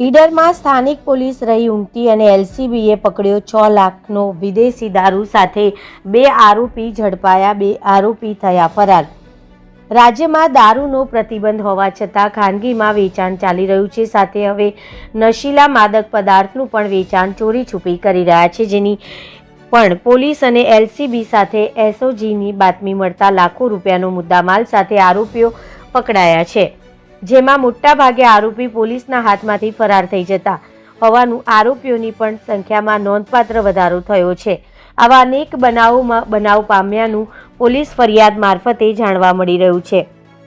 ઈડરમાં સ્થાનિક પોલીસ રહી ઉમટી અને એલસીબીએ પકડ્યો છ લાખનો વિદેશી દારૂ સાથે બે આરોપી ઝડપાયા, બે આરોપી થયા ફરાર. રાજ્યમાં દારૂનો પ્રતિબંધ હોવા છતાં ખાનગીમાં વેચાણ ચાલી રહ્યું છે. સાથે હવે નશીલા માદક પદાર્થનું પણ વેચાણ ચોરી છુપી કરી રહ્યા છે, જેની પણ પોલીસ અને એલસીબી સાથે એસઓજીની બાતમી મળતા લાખો રૂપિયાનો મુદ્દામાલ સાથે આરોપીઓ પકડાયા છે. જેમાં મોટાભાગે આરોપી પોલીસના હાથમાંથી ફરાર થઈ જતા. હોવાનું આરોપીઓની પણ સંખ્યામાં નોંધપાત્ર વધારો થયો છે. આવા અનેક બનાવોમાં બનાવ પામ્યાનું પોલીસ ફરિયાદ મારફતે જાણવા મળી રહ્યું છે.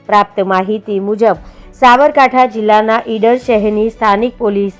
પ્રાપ્ત માહિતી મુજબ, સાબરકાંઠા જિલ્લાના ઈડર શહેરની સ્થાનિક પોલીસ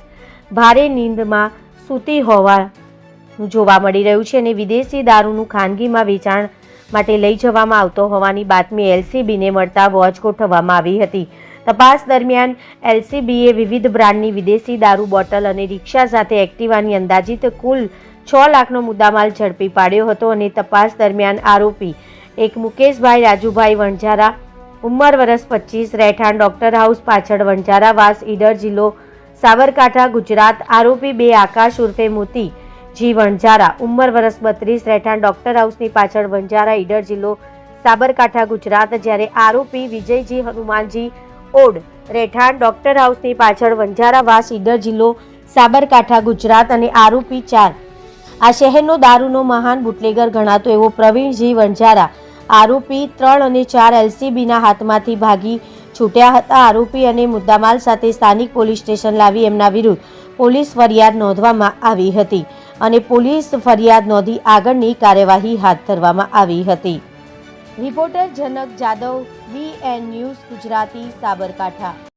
ભારે નીંદમાં સૂતી હોવાનું જોવા મળી રહ્યું છે અને વિદેશી દારૂનું ખાનગીમાં વેચાણ માટે લઈ જવામાં આવતો હોવાની બાતમી એલસીબીને મળતા વોચ ગોઠવવામાં આવી હતી. તપાસ દરમિયાન એલસીબીએ વિવિધ બ્રાન્ડની વિદેશી દારૂ બોટલ અને રિક્ષા સાથે એક્ટિવાની અંદાજિત કુલ છ લાખનો મુદ્દામાલ ઝડપી પાડ્યો હતો અને તપાસ દરમિયાન આરોપી એક મુકેશભાઈ રાજુભાઈ વણઝારા, ઉંમર વર્ષ પચીસ, રહેઠાણ ડોક્ટર હાઉસ પાછળ વણઝારા વાસ, ઈડર જિલ્લો સાબરકાંઠા, ગુજરાત. આરોપી બે આકાશ ઉર્ફે મોતી, જી વણઝારા, ઉંમર વર્ષ બત્રીસ, રહેઠાણ ડોક્ટર હાઉસની પાછળ વણઝારા, ઈડર જિલ્લો સાબરકાંઠા, ગુજરાત. જ્યારે આરોપી વિજયજી હનુમાનજી ઓડ રહેઠાણ ડોક્ટર હાઉસની પાછળ વંજારા વાસ ઈડર જિલ્લો સાબરકાંઠા, ગુજરાત અને આરોપી ચાર. આ શહેરનો દારૂનો મહાન બુટલેગર ગણાતો એવો પ્રવીણજી વંજારા આરોપી ત્રણ અને ચાર એલસીબીના હાથમાંથી ભાગી છૂટ્યા હતા. આરોપી અને મુદ્દામાલ સાથે સ્થાનિક પોલીસ સ્ટેશન લાવી એમના વિરુદ્ધ પોલીસ ફરિયાદ નોંધવામાં આવી હતી અને પોલીસ ફરિયાદ નોંધી આગળની કાર્યવાહી હાથ ધરવામાં આવી હતી. Reporter Janak Jadav VN news Gujarati Sabarkantha.